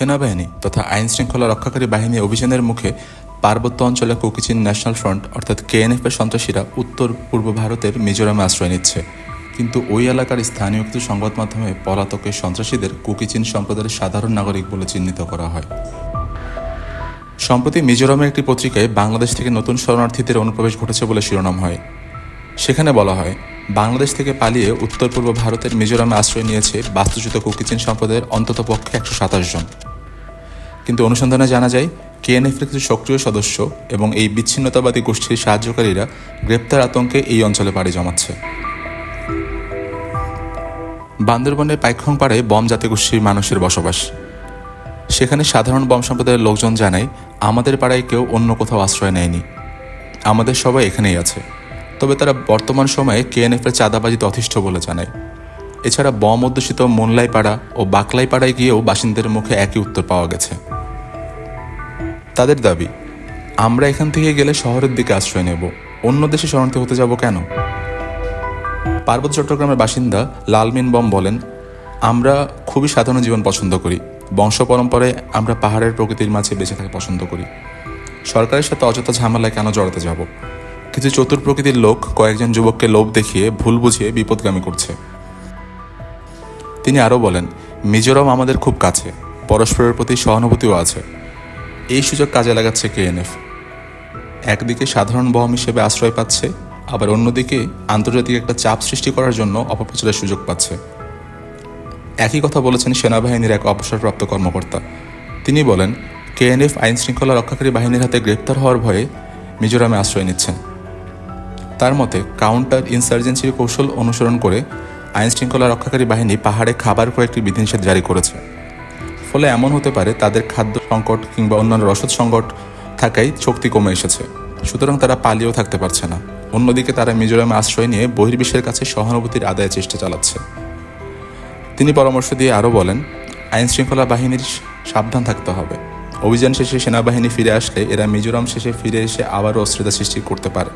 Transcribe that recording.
সেনাবাহিনী তথা আইন শৃঙ্খলা রক্ষাকারী বাহিনী অভিযানের মুখে পার্বত্য অঞ্চলে কুকিচিন ন্যাশনাল ফ্রন্ট, অর্থাৎ কেএনএফ এর সন্ত্রাসীরা উত্তর পূর্ব ভারতের মিজোরামে আশ্রয় নিচ্ছে। কিন্তু ওই এলাকার স্থানীয় কিছু সংবাদ মাধ্যমে পলাতকের সন্ত্রাসীদের কুকিচিন সম্প্রদায়ের সাধারণ নাগরিক বলে চিহ্নিত করা হয়। সম্প্রতি মিজোরামের একটি পত্রিকায় বাংলাদেশ থেকে নতুন শরণার্থীদের অনুপ্রবেশ ঘটেছে বলে শিরোনাম হয়। সেখানে বলা হয়, বাংলাদেশ থেকে পালিয়ে উত্তর পূর্ব ভারতের মিজোরামে আশ্রয় নিয়েছে বাস্তুচ্যুত কুকিচিন সম্প্রদায়ের অন্ততপক্ষে একশো সাতাশ জন। কিন্তু অনুসন্ধানে জানা যায় কেএনএফের কিছু সক্রিয় সদস্য এবং এই বিচ্ছিন্নতাবাদী গোষ্ঠীর সাহায্যকারীরা গ্রেপ্তার আতঙ্কে এই অঞ্চলে পাড়ি জমাচ্ছে। বান্দরবনের পাইখং পাড়ায় বম জাতীয় গোষ্ঠীর মানুষের বসবাস। সেখানে সাধারণ বম সম্প্রদায়ের লোকজন জানায়, আমাদের পাড়ায় কেউ অন্য কোথাও আশ্রয় নেয়নি। আমাদের সবাই এখানেই আছে। তবে তারা বর্তমান সময়ে কেএনএফের চাঁদাবাজিতে অতিষ্ঠ বলে জানায়। এছাড়া বম অধ্যুষিত মোনলাই পাড়া ও বাকলাই পাড়ায় গিয়েও বাসিন্দাদের মুখে একই উত্তর পাওয়া গেছে। তাদের দাবি, আমরা এখান থেকে গেলে শহরের দিকে আশ্রয় নেব। অন্য দেশে শরণার্থী হতে যাব কেন? পার্বত্য চট্টগ্রামের বাসিন্দা লালমিন বম বলেন, আমরা খুবই সাধারণ জীবন পছন্দ করি। বংশ পরম্পরায় আমরা পাহাড়ের প্রকৃতির মাঝে বেঁচে থাকা পছন্দ করি। সরকারের সাথে অযথা ঝামেলায় কেন জড়াতে যাব? কিছু চতুর প্রকৃতির লোক কয়েকজন যুবককে লোভ দেখিয়ে ভুল বুঝিয়ে বিপদগামী করছে। তিনি আরও বলেন, মিজোরাম আমাদের খুব কাছে। পরস্পরের প্রতি সহানুভূতিও আছে। এই সুযোগ কাজে লাগাচ্ছে কেএনএফ। একদিকে সাধারণ বহম হিসেবে আশ্রয় পাচ্ছে, আবার অন্যদিকে আন্তর্জাতিক একটা চাপ সৃষ্টি করার জন্য অপপ্রচারের সুযোগ পাচ্ছে। একই কথা বলেছেন সেনাবাহিনীর এক অবসরপ্রাপ্ত কর্মকর্তা। তিনি বলেন, কেএনএফ আইন শৃঙ্খলা রক্ষাকারী বাহিনীর হাতে গ্রেপ্তার হওয়ার ভয়ে মিজোরামে আশ্রয় নিচ্ছেন তার মতে, কাউন্টার ইনসার্জেন্সির কৌশল অনুসরণ করে আইন শৃঙ্খলা রক্ষাকারী বাহিনী পাহাড়ে খাবার কয়েকটি বিধিনিষেধ জারি করেছে। ফলে এমন হতে পারে তাদের খাদ্য সংকট কিংবা অন্যান্য রসদ সংকট থাকায় শক্তি কমে এসেছে। সুতরাং তারা পালিয়েও থাকতে পারছে না। অন্যদিকে তারা মিজোরামে আশ্রয় নিয়ে বহির্বিশ্বের কাছে সহানুভূতির আদায়ের চেষ্টা চালাচ্ছে। তিনি পরামর্শ দিয়ে আরও বলেন আইন শৃঙ্খলা বাহিনীর সাবধান থাকতে হবে। অভিযান শেষে সেনাবাহিনী ফিরে আসলে এরা মিজোরাম শেষে ফিরে এসে আবারও অস্থিরতা সৃষ্টি করতে পারে।